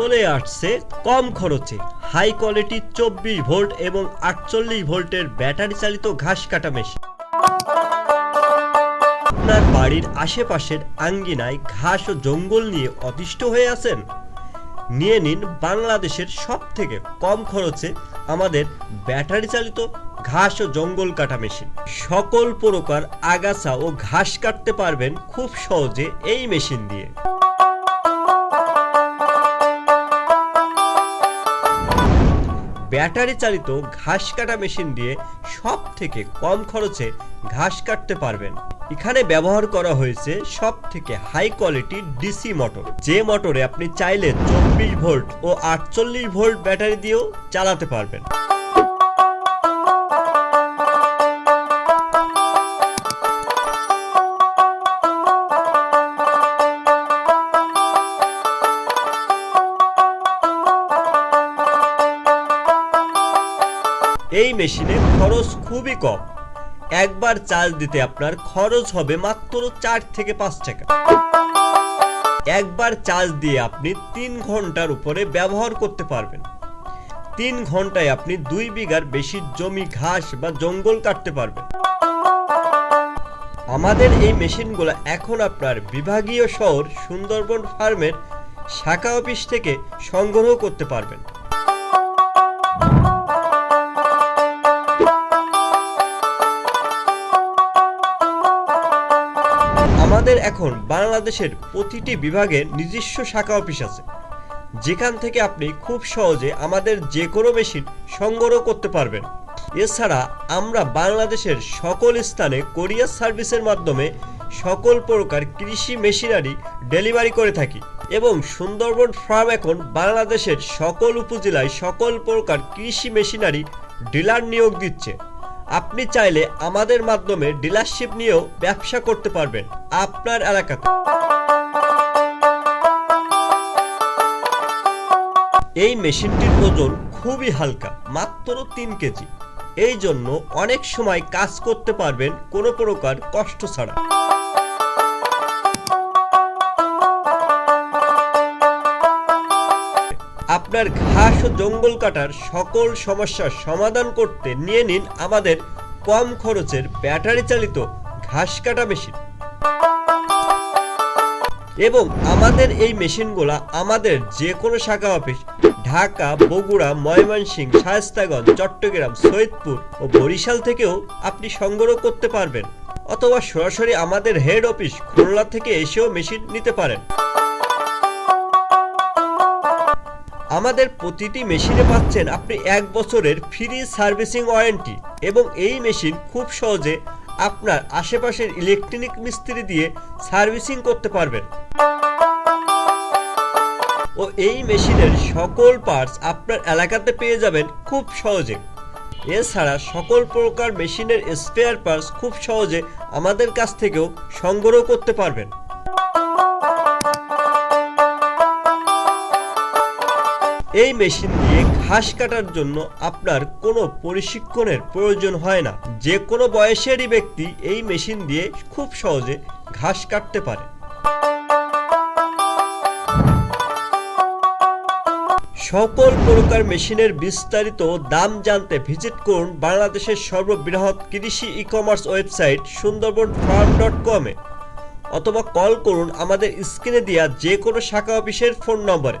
চলে আসছে কম খরচে হাই কোয়ালিটি চব্বিশ ভোল্ট এবং আটচল্লিশ ভোল্টের ব্যাটারি চালিত ঘাস কাটা মেশিন আপনার বাড়ির আশেপাশের আঙ্গিনায় ঘাস ও জঙ্গল নিয়ে অতিষ্ঠ হয়ে আছেন? নিয়ে নিন বাংলাদেশের সব থেকে কম খরচে আমাদের ব্যাটারি চালিত ঘাস ও জঙ্গল কাটা মেশিন সকল প্রকার আগাছা ও ঘাস কাটতে পারবেন খুব সহজে এই মেশিন দিয়ে। ব্যাটারি চালিত ঘাস কাটা মেশিন দিয়ে সব থেকে কম খরচে ঘাস কাটতে পারবেন। এখানে ব্যবহার করা হয়েছে সব থেকে হাই কোয়ালিটি ডিসি মোটর যে মোটরে আপনি চাইলে চব্বিশ ভোল্ট ও আটচল্লিশ ভোল্ট ব্যাটারি দিয়েও চালাতে পারবেন। এই মেশিনে খরচ খুবই কম। একবার চার্জ দিতে আপনার খরচ হবে মাত্র চার থেকে পাঁচ টাকা। একবার চার্জ দিয়ে আপনি তিন ঘণ্টার উপরে ব্যবহার করতে পারবেন। তিন ঘন্টায় আপনি দুই বিঘার বেশি জমি, ঘাস বা জঙ্গল কাটতে পারবেন। আমাদের এই মেশিনগুলো এখন আপনার বিভাগীয় শহর সুন্দরবন ফার্মের শাখা অফিস থেকে সংগ্রহ করতে পারবেন। আমাদের এখন বাংলাদেশের প্রতিটি বিভাগের নিজস্ব শাখা অফিস আছে। যেখান থেকে আপনি খুব সহজে আমাদের যে কোনো মেশিন সংগ্রহ করতে পারবেন। এছাড়া আমরা বাংলাদেশের সকল স্থানে কোরিয়ার সার্ভিসের মাধ্যমে সকল প্রকার কৃষি মেশিনারি ডেলিভারি করে থাকি এবং সুন্দরবন ফার্ম এখন বাংলাদেশের সকল উপজেলায় সকল প্রকার কৃষি মেশিনারি ডিলার নিয়োগ দিচ্ছে। আপনি চাইলে আমাদের মাধ্যমে ডিলারশিপ নিয়েও ব্যবসা করতে পারবেন আপনার এলাকাতে। এই মেশিনটির ওজন খুবই হালকা, মাত্র তিন কেজি। এই জন্য অনেক সময় কাজ করতে পারবেন কোনো প্রকার কষ্ট ছাড়া। আপনার ঘাস ও জঙ্গল কাটার সকল সমস্যার সমাধান করতে নিয়ে নিন আমাদের কম খরচের ব্যাটারি চালিত ঘাস কাটা মেশিন। এবং আমাদের এই মেশিনগুলা আমাদের যে কোনো শাখা অফিস, ঢাকা, বগুড়া ময়মনসিংহ শায়স্তাগঞ্জ, চট্টগ্রাম, সৈয়দপুর ও বরিশাল থেকেও আপনি সংগ্রহ করতে পারবেন। অথবা সরাসরি আমাদের হেড অফিস খুলনা থেকে এসেও মেশিন নিতে পারেন। আমাদের প্রতিটি মেশিনে পাচ্ছেন আপনি এক বছরের ফ্রি সার্ভিসিং ওয়ারেন্টি এবং এই মেশিন খুব সহজে আপনার আশেপাশের ইলেকট্রনিক মিস্ত্রি দিয়ে সার্ভিসিং করতে পারবেন। ও এই মেশিনের সকল পার্টস আপনার এলাকাতে পেয়ে যাবেন খুব সহজে। এছাড়া সকল প্রকার মেশিনের স্পেয়ার পার্টস খুব সহজে আমাদের কাছ থেকেও সংগ্রহ করতে পারবেন। এই মেশিন দিয়ে ঘাস কাটার জন্য আপনার কোনো প্রশিক্ষণের প্রয়োজন হয় না। যে কোনো বয়সেরই ব্যক্তি এই মেশিন দিয়ে খুব সহজে ঘাস কাটতে পারে। সকল প্রকার মেশিনের বিস্তারিত দাম জানতে ভিজিট করুন বাংলাদেশের সর্ববৃহৎ কৃষি e commerce website Sundarban farm dot কমে অথবা কল করুন আমাদের স্ক্রিনে দেওয়া যে কোনো শাখা অফিসের ফোন নম্বরে।